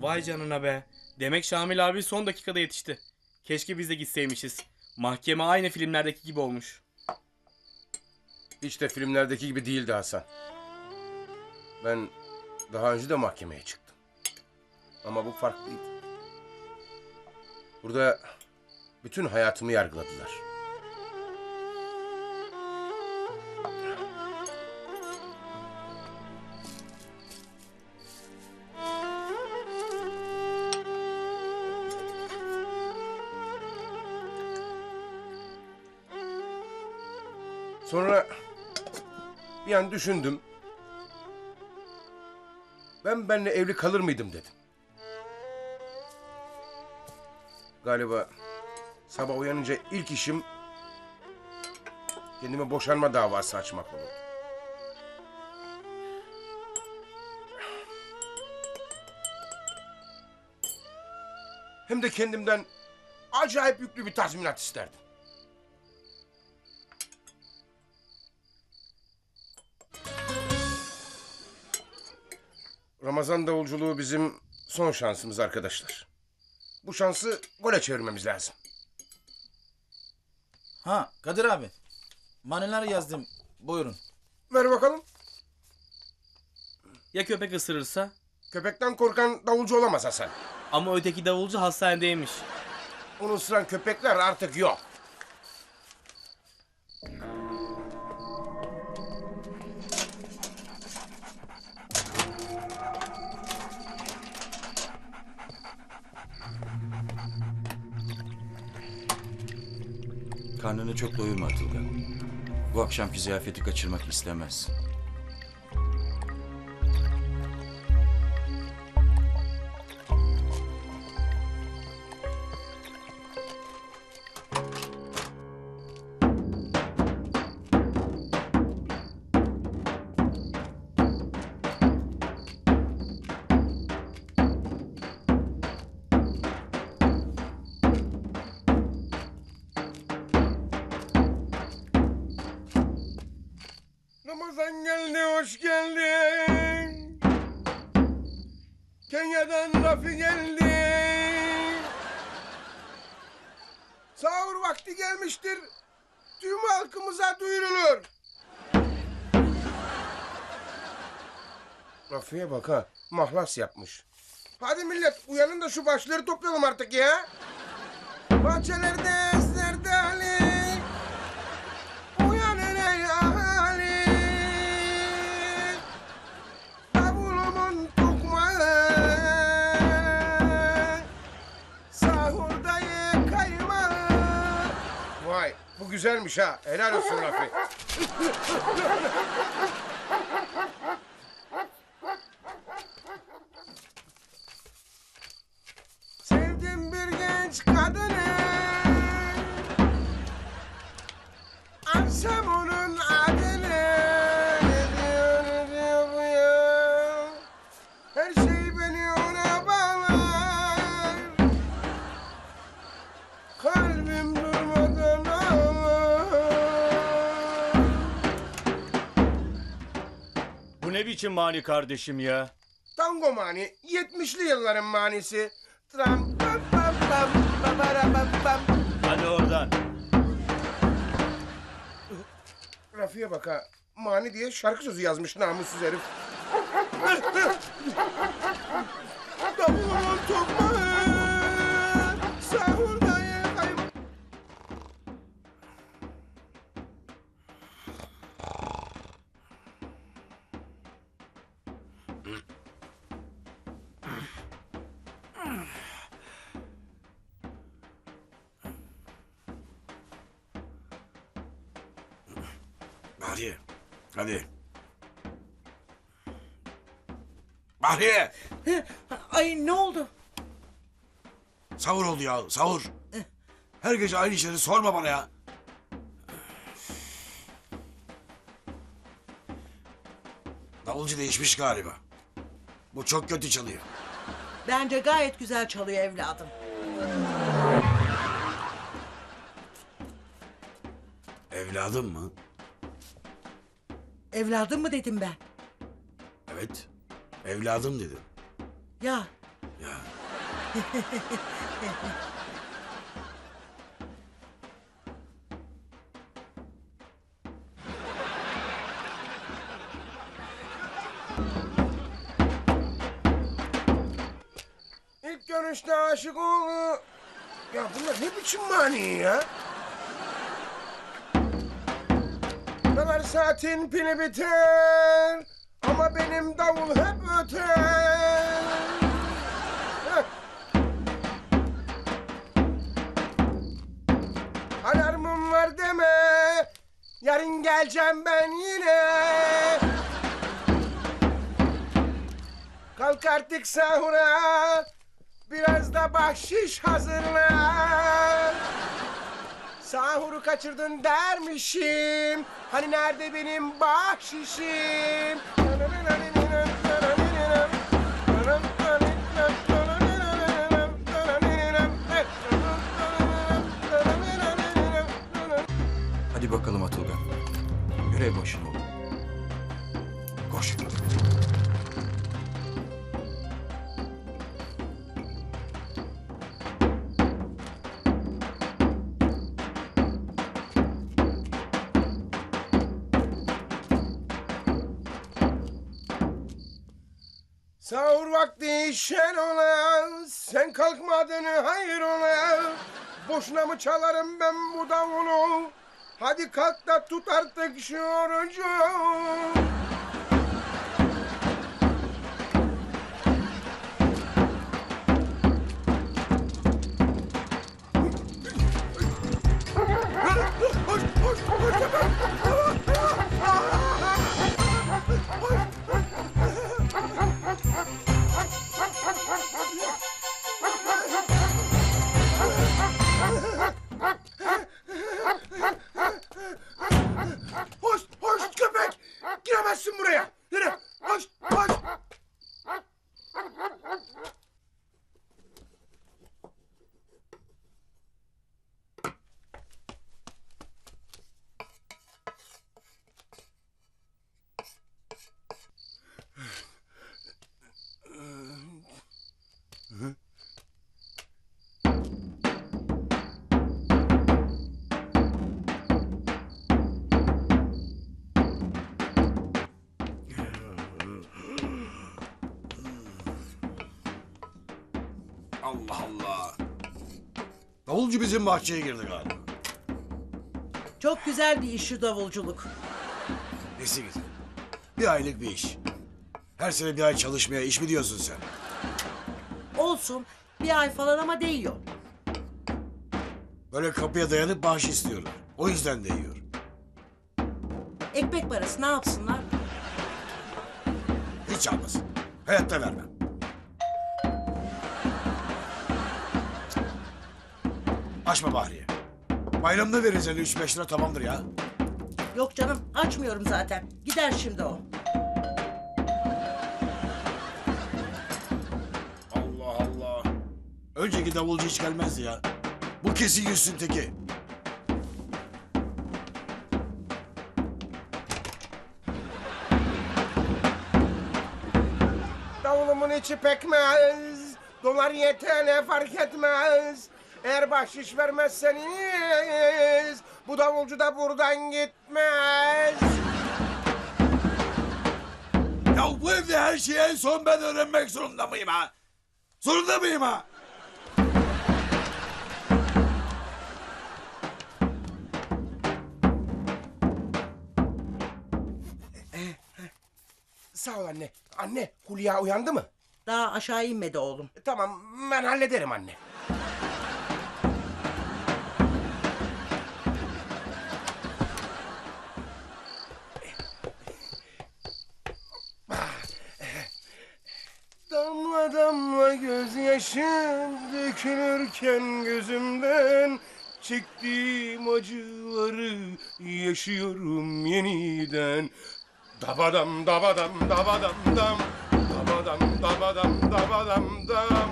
Vay canına be. Demek Şamil abi son dakikada yetişti. Keşke biz de gitseymişiz. Mahkeme aynı filmlerdeki gibi olmuş. Hiç de filmlerdeki gibi değildi Hasan. Ben daha önce de mahkemeye çıktım. Ama bu farklıydı. Burada bütün hayatımı yargıladılar. Sonra bir an düşündüm. Ben benle evli kalır mıydım dedim. Galiba sabah uyanınca ilk işim kendime boşanma davası açmak olurdu. Hem de kendimden acayip yüklü bir tazminat isterdim. Ramazan davulculuğu bizim son şansımız arkadaşlar. Bu şansı gole çevirmemiz lazım. Ha Kadir abi. Maneler yazdım. Buyurun. Ver bakalım. Ya köpek ısırırsa? Köpekten korkan davulcu olamaz Hasan. Ama öteki davulcu hastanedeymiş. Onu ısıran köpekler artık yok. Karnını çok doyurma Atılgan. Bu akşamki ziyafeti kaçırmak istemezsin. Ramazan geldi, hoş geldin. Kenya'dan Rafi geldi. Sahur vakti gelmiştir. Tüm halkımıza duyurulur. Rafi'ye bak ha, mahlas yapmış. Hadi millet uyanın da şu başları toplayalım artık ya. Bahçelerde bu güzelmiş ha. Helal olsun Rafi. Biçim mani kardeşim ya? Tango mani, 70'li yılların manisi. Tram pam pam pam babara pam pam. Hadi oradan. Rafi'ye bak ha. Mani diye şarkı sözü yazmış namussuz herif. Davulun toprağı, Bahriye. Ay ne oldu? Sahur oldu ya sahur. Her gece aynı işleri sorma bana ya. Davulcu değişmiş galiba. Bu çok kötü çalıyor. Bence gayet güzel çalıyor evladım. Evladım mı? Evladım mı dedim ben? Evet. Evladım dedim. Ya Ya. İlk görüşte aşık oldu. Ya bunlar ne biçim mani ya? Dalar saatin pili biter. Ama benim davul hep öter. Heh. Alarmım var deme. Yarın geleceğim ben yine. Kalk artık sahura. Biraz da bahşiş hazırla. Sahuru kaçırdın dermişim. Hani nerede benim bahşişim? Hadi bakalım Atılgan. Görev başına ol. Sahur vakti şen ola, sen kalkmadın hayır ola. Boşuna mı çalarım ben bu davulu? Hadi kalk da tut artık şu orucu. Davulcu bizim bahçeye girdi galiba. Çok güzel bir iş şu davulculuk. Nesi güzel. Bir aylık bir iş. Her sene bir ay çalışmaya iş mi diyorsun sen? Olsun bir ay falan ama değiyor. Böyle kapıya dayanıp bağış istiyorlar. O yüzden değiyor. Ekmek parası ne yapsınlar? Hiç almasın. Hayatta vermem. Açma Bahriye. Bayramda veririz hani üç beş lira tamamdır ya. Yok canım açmıyorum zaten. Gider şimdi o. Allah Allah. Önceki davulcu hiç gelmezdi ya. Bu kesin yüzsün teki. Davulumun içi pekmez. Dolar yeter ne fark etmez. Eğer bahşiş vermezseniz bu davulcu da buradan gitmez. Ya bu evde her şeyi en son ben öğrenmek zorunda mıyım ha? Zorunda mıyım ha? Sağ ol anne. Anne Hulya uyandı mı? Daha aşağı inmedi oğlum. Tamam ben hallederim anne. Gözyaşım dökülürken gözümden Çektiğim acıları yaşıyorum yeniden. Dabadam dabadam dabadam dam. Dabadam dabadam dabadam dam.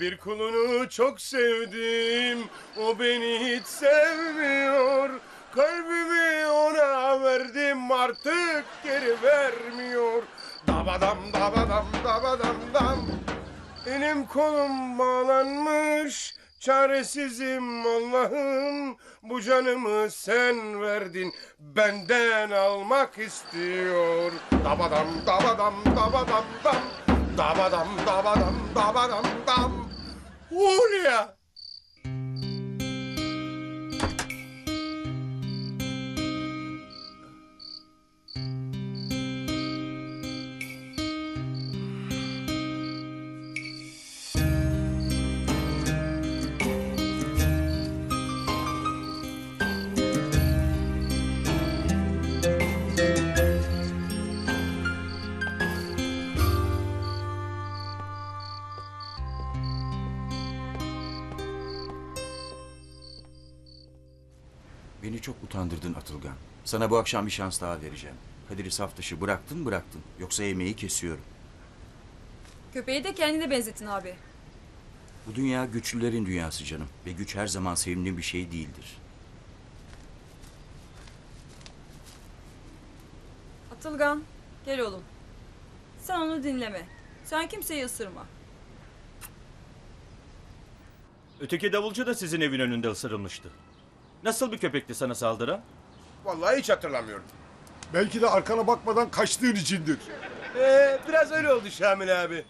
Bir kulunu çok sevdim O beni hiç sevmiyor. Kalbimi ona verdim artık geri vermiyor. Dabadam dabadam dabadam dam Elim kolum bağlanmış, çaresizim Allah'ım. Bu canımı sen verdin, benden almak istiyor. Dabadam, dabadam, dabadam, dam. Dabadam, dabadam, dabadam, dam. Hulya! Sana bu akşam bir şans daha vereceğim. Kadir'i saf dışı bıraktın bıraktın. Yoksa yemeği kesiyorum. Köpeği de kendine benzetin abi. Bu dünya güçlülerin dünyası canım. Ve güç her zaman sevimli bir şey değildir. Atılgan, gel oğlum. Sen onu dinleme. Sen kimseyi ısırma. Öteki davulcu da sizin evin önünde ısırılmıştı. Nasıl bir köpekti sana saldıran? Vallahi hiç hatırlamıyorum. Belki de arkana bakmadan kaçtığın içindir. Ee, biraz öyle oldu Şamil abi.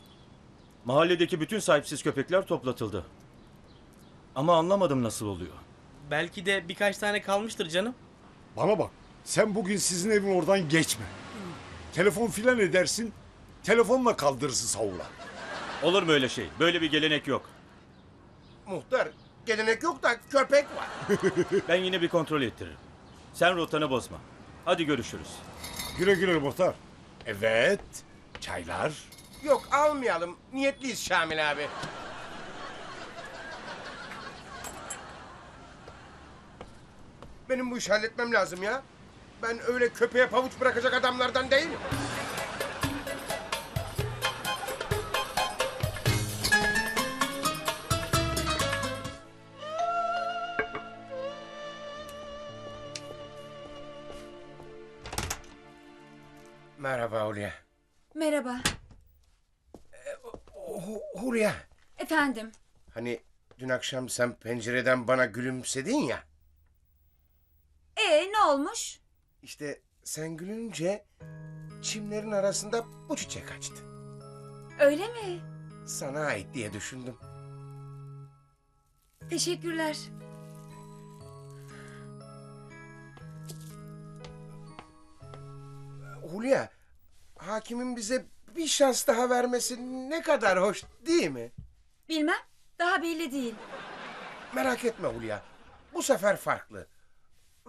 Mahalledeki bütün sahipsiz köpekler toplatıldı. Ama anlamadım nasıl oluyor. Belki de birkaç tane kalmıştır canım. Bana bak. Sen bugün sizin evin oradan geçme. Telefon filan edersin. Telefonla kaldırırsın savura. Olur mu öyle şey? Böyle bir gelenek yok. Muhtar, gelenek yok da köpek var. Ben yine bir kontrol ettiririm. Sen rotanı bozma. Hadi görüşürüz. Güle güle muhtar. Evet. Çaylar. Yok almayalım. Niyetliyiz Şamil abi. Benim bu işi halletmem lazım ya. Ben öyle köpeğe pavuç bırakacak adamlardan değilim. Efendim. Hani dün akşam sen pencereden bana gülümsedin ya. Ee ne olmuş? İşte sen gülünce çimlerin arasında bu çiçek açtı. Öyle mi? Sana ait diye düşündüm. Teşekkürler. Hulya, hakimin bize bir şans daha vermesi ne kadar hoş değil mi? Bilmem. Daha belli değil. Merak etme Hulya. Bu sefer farklı.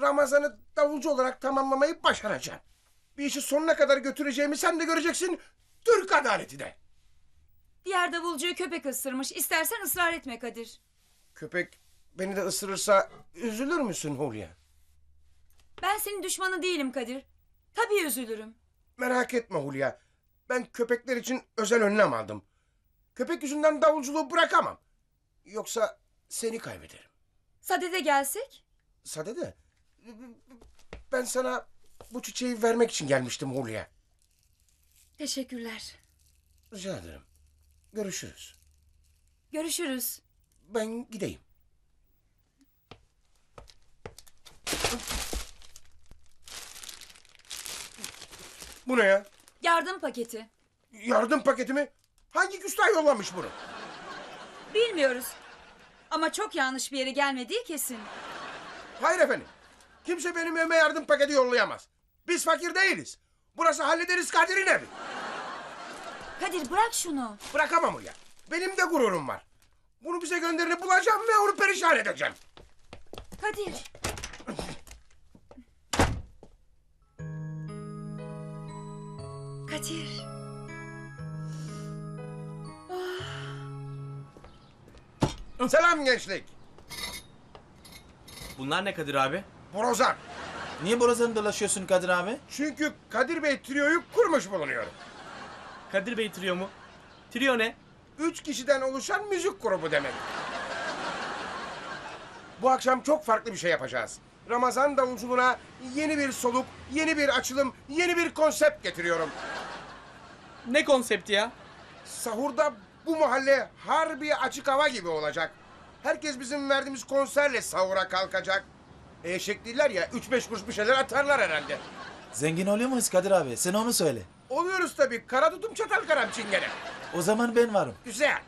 Ramazan'ı davulcu olarak tamamlamayı başaracağım. Bir işi sonuna kadar götüreceğimi sen de göreceksin. Türk adaleti de. Diğer davulcuyu köpek ısırmış. İstersen ısrar etme Kadir. Köpek beni de ısırırsa üzülür müsün Hulya? Ben senin düşmanı değilim Kadir. Tabii üzülürüm. Merak etme Hulya. Ben köpekler için özel önlem aldım. Köpek yüzünden davulculuğu bırakamam. Yoksa seni kaybederim. Sadede gelsek? Sade de ben sana bu çiçeği vermek için gelmiştim Hulya. Teşekkürler. Rica ederim. Görüşürüz. Görüşürüz. Ben gideyim. Bu ne ya? Yardım paketi. Yardım paketi mi? Hangi küstah yollamış bunu? Bilmiyoruz. Ama çok yanlış bir yere gelmediği kesin. Hayır efendim. Kimse benim evime yardım paketi yollayamaz. Biz fakir değiliz. Burası hallederiz Kadir'in evi. Kadir bırak şunu. Bırakamam Hulya. Benim de gururum var. Bunu bize gönderini bulacağım ve onu perişan edeceğim. Kadir. Kadir. Selam gençlik. Bunlar ne Kadir abi? Brozan. Niye borazanı dolaşıyorsun Kadir abi? Çünkü Kadir Bey trioyu kurmuş bulunuyor. Kadir Bey trio mu? Trio ne? Üç kişiden oluşan müzik grubu demek. Bu akşam çok farklı bir şey yapacağız. Ramazan davulculuğuna yeni bir soluk, yeni bir açılım, yeni bir konsept getiriyorum. Ne konsepti ya? Sahurda Bu mahalle harbi açık hava gibi olacak. Herkes bizim verdiğimiz konserle sahura kalkacak. Eşek değiller ya, üç beş kuruş bir şeyler atarlar herhalde. Zengin oluyor muyuz Kadir abi? Sen onu söyle. Oluyoruz tabii, kara tutum çatal karam çingene. O zaman ben varım. Güzel.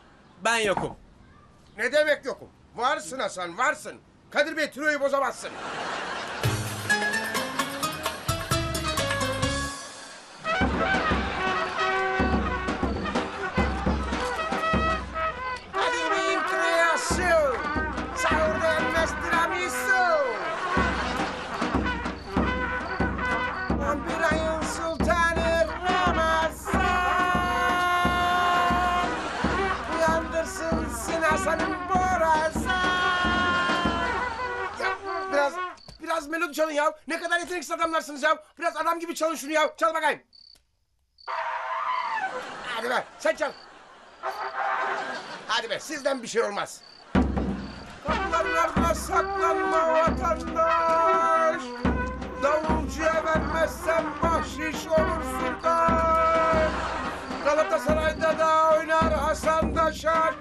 Ben yokum. Ne demek yokum? Varsın Hasan, varsın. Kadir Bey tiroyu bozamazsın. Sinasan'ın borazan. Ya biraz, biraz melodi çalın ya. Ne kadar yeteneksiz adamlarsınız ya. Biraz adam gibi çalın şunu ya. Çal bakayım. Hadi be, sen çal. Hadi be, sizden bir şey olmaz. Kapıların ardına saklanma vatandaş. Davulcuya vermezsen bahşiş olursun da. Galatasaray'da da oynar Hasan da şar.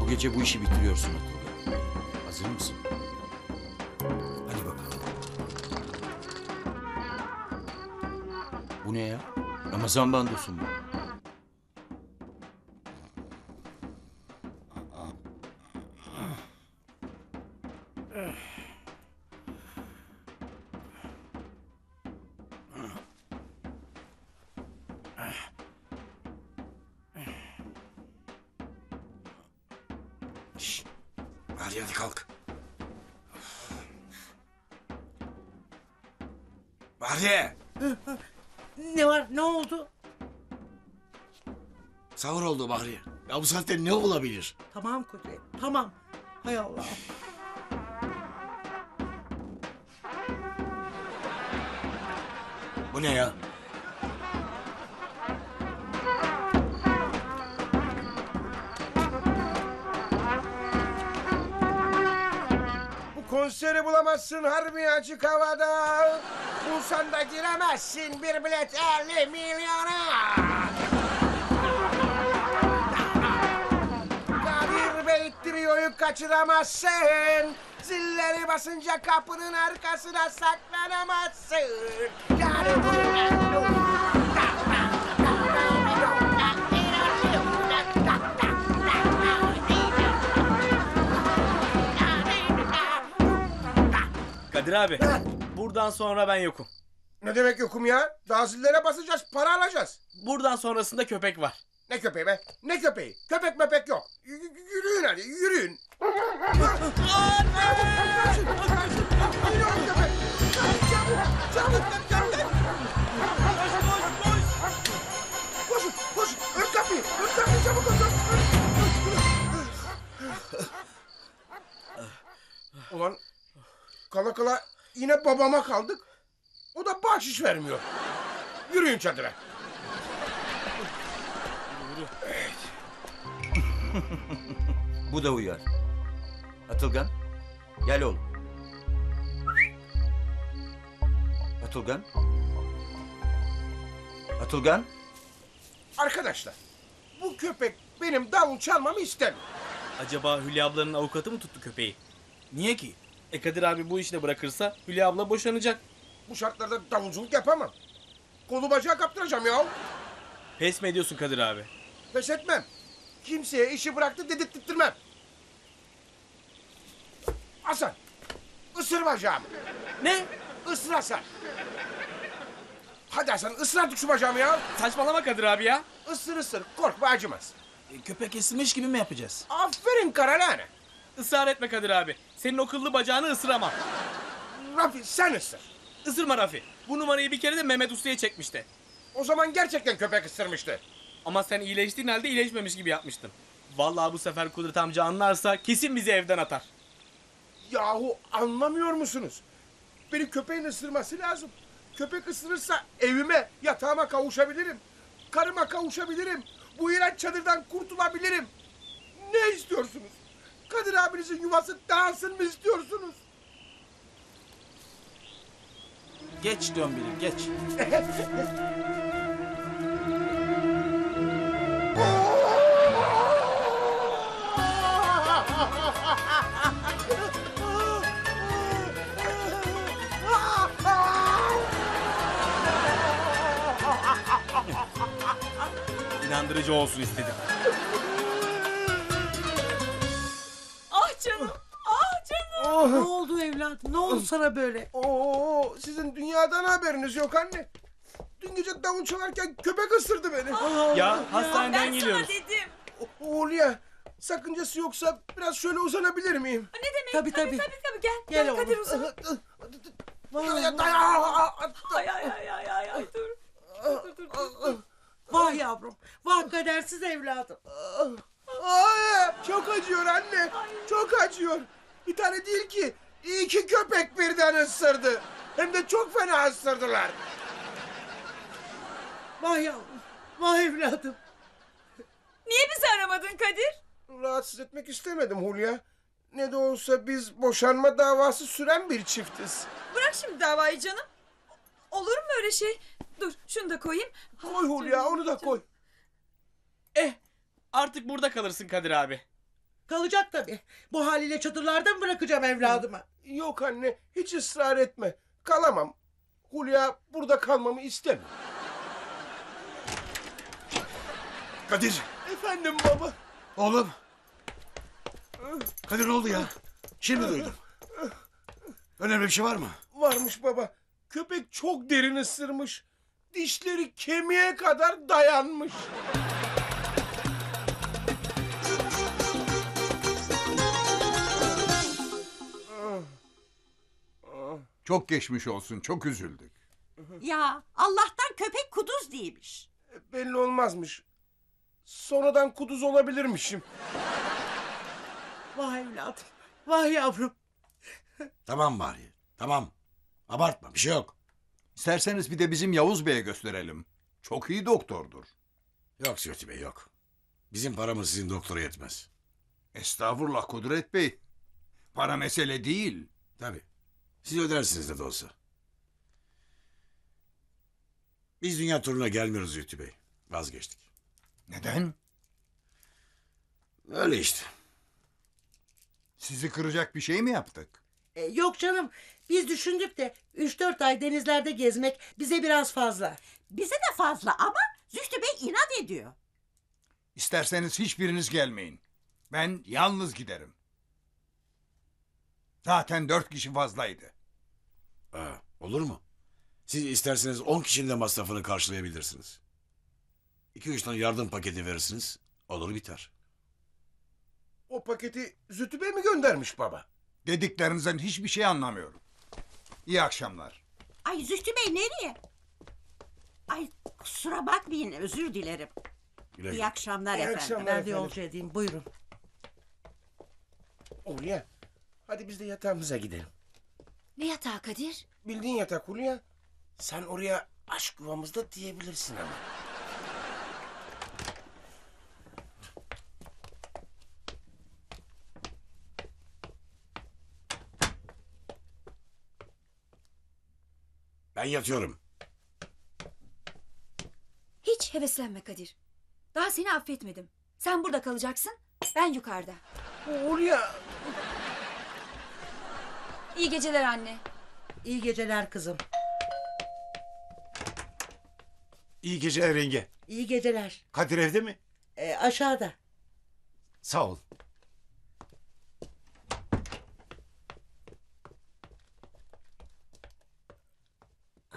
Bu gece bu işi bitiriyorsun Atılgan. Hazır mısın? Hadi bakalım. Bu ne ya? Ramazan bandosu mu? Oldu Bahriye. Ya bu saatte ne olabilir? Tamam Kudret. Tamam. Hay Allah. Bu ne ya? Bu konseri bulamazsın harbi açık havada. Bulsan da giremezsin bir bilet 50 milyona. Trioyu kaçıramazsın. Zilleri basınca kapının arkasına saklanamazsın. Kadir abi. Buradan sonra ben yokum. Ne demek yokum ya? Daha zillere basacağız, para alacağız. Buradan sonrasında köpek var. Ne köpeği be? Ne köpeği? Köpek mepek yok. Y- yürüyün hadi, yürüyün. Koşun. Ulan kala kala yine babama kaldık. O da bahşiş vermiyor. Yürüyün çadıra. Bu da uyar. Atılgan. Gel oğlum. Atılgan. Atılgan. Arkadaşlar, bu köpek benim davul çalmamı istemiyor. Acaba Hülya ablanın avukatı mı tuttu köpeği? Niye ki? E Kadir abi bu işle bırakırsa Hülya abla boşanacak. Bu şartlarda davulculuk yapamam. Kolu bacağı kaptıracağım ya. Pes mi ediyorsun Kadir abi? Pes etmem. Kimseye işi bıraktı dedirttirmem. Hasan, ısır bacağımı. Ne? Isır Hasan. Hadi Hasan, ısır artık şu bacağımı ya. Saçmalama Kadir abi ya. Isır ısır, korkma acımaz. E, köpek esmiş gibi mi yapacağız? Aferin Karalane. Israr etme Kadir abi. Senin o kıllı bacağını ısıramam. Rafi sen ısır. Isırma Rafi. Bu numarayı bir kere de Mehmet Usta'ya çekmişti. O zaman gerçekten köpek ısırmıştı. Ama sen iyileştiğin halde iyileşmemiş gibi yapmıştın. Vallahi bu sefer Kudret amca anlarsa kesin bizi evden atar. Yahu anlamıyor musunuz? Beni köpeğin ısırması lazım. Köpek ısırırsa evime, yatağıma kavuşabilirim. Karıma kavuşabilirim. Bu iğrenç çadırdan kurtulabilirim. Ne istiyorsunuz? Kadir abinizin yuvası dağılsın mı istiyorsunuz? Geç dön biri, geç. İnandırıcı olsun istedim. Ah canım. Ah canım. Ne oldu evladım? Ne oldu sana böyle? Oo, sizin dünyadan haberiniz yok anne. Dün gece davul çalarken köpek ısırdı beni. Ya hastaneden ben geliyoruz. sana dedim. Hulya, sakıncası yoksa biraz şöyle uzanabilir miyim? Ne demek? Tabii, tabii. Tabii tabii gel. Gel Gel, oğlum. Kadir uzan. Ay, ay, ay, Ay ay ay ay ay ay dur. Dur dur dur. Vah yavrum. Vah kadersiz evladım. ay, çok acıyor anne. Çok acıyor. Bir tane değil ki. iki köpek birden ısırdı. Hem de çok fena ısırdılar. Vah yavrum. Vah evladım. Niye bizi aramadın Kadir? Rahatsız etmek istemedim Hulya. Ne de olsa biz boşanma davası süren bir çiftiz. Bırak şimdi davayı canım. Olur mu öyle şey? Dur şunu da koyayım. Koy Hulya onu da koy. Eh artık burada kalırsın Kadir abi. Kalacak tabii. Bu haliyle çadırlarda mı bırakacağım evladımı? Yok anne hiç ısrar etme. Kalamam. Hulya burada kalmamı istemiyor. Kadir, Efendim baba. oğlum. Kadir ne oldu ya? Şimdi duydum. Önemli bir şey var mı? Varmış baba. Köpek çok derin ısırmış. Dişleri kemiğe kadar dayanmış. Çok geçmiş olsun, çok üzüldük. Ya Allah'tan köpek kuduz değilmiş. Belli olmazmış. Sonradan kuduz olabilirmişim. Vah evladım. Vah yavrum. Tamam bari. Tamam. Abartma bir şey yok. İsterseniz bir de bizim Yavuz Bey'e gösterelim. Çok iyi doktordur. Yok Zühtü Bey yok. Bizim paramız sizin doktora yetmez. Estağfurullah Kudret Bey. Para mesele değil. Tabii. Siz ödersiniz ne de olsa. Biz dünya turuna gelmiyoruz Zühtü Bey. Vazgeçtik. Neden? Öyle işte. Sizi kıracak bir şey mi yaptık? E, yok canım. Biz düşündük de 3-4 ay denizlerde gezmek bize biraz fazla. Bize de fazla ama Zühtü Bey inat ediyor. İsterseniz hiçbiriniz gelmeyin. Ben yalnız giderim. Zaten dört kişi fazlaydı. Aa, olur mu? Siz isterseniz 10 kişinin de masrafını karşılayabilirsiniz. 2-3 tane yardım paketi verirsiniz. Olur biter. O paketi Zütü Bey mi göndermiş baba? Dediklerinizden hiçbir şey anlamıyorum. İyi akşamlar. Ay Zühtü Bey nereye? Ay kusura bakmayın özür dilerim. Güle güle. İyi akşamlar İyi efendim. akşamlar. Ben de efendim. yolcu edeyim. Buyurun. Hulya. Hadi biz de yatağımıza gidelim. Ne yatağı Kadir? Bildiğin yatak Hulya. Sen oraya aşk yuvamızda diyebilirsin ama. Ben yatıyorum. Hiç heveslenme Kadir. Daha seni affetmedim. Sen burada kalacaksın. Ben yukarıda. Hulya. İyi geceler anne. İyi geceler kızım. İyi geceler yenge. İyi geceler. Kadir evde mi? E, aşağıda. Sağ ol.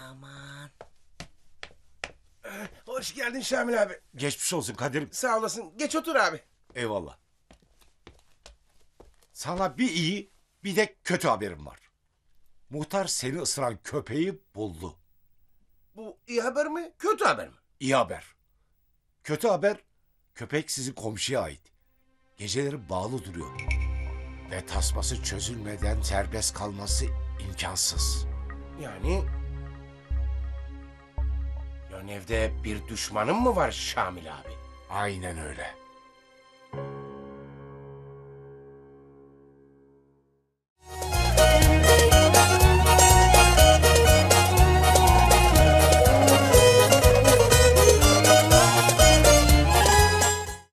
Aman. Hoş geldin Şamil abi. Geçmiş olsun Kadir'im. Sağ olasın. Geç otur abi. Eyvallah. Sana bir iyi bir de kötü haberim var. Muhtar seni ısıran köpeği buldu. Bu iyi haber mi? Kötü haber mi? İyi haber. Kötü haber köpek sizin komşuya ait. Geceleri bağlı duruyor. Ve tasması çözülmeden serbest kalması imkansız. Yani... Yani Evde bir düşmanın mı var Şamil abi? Aynen öyle.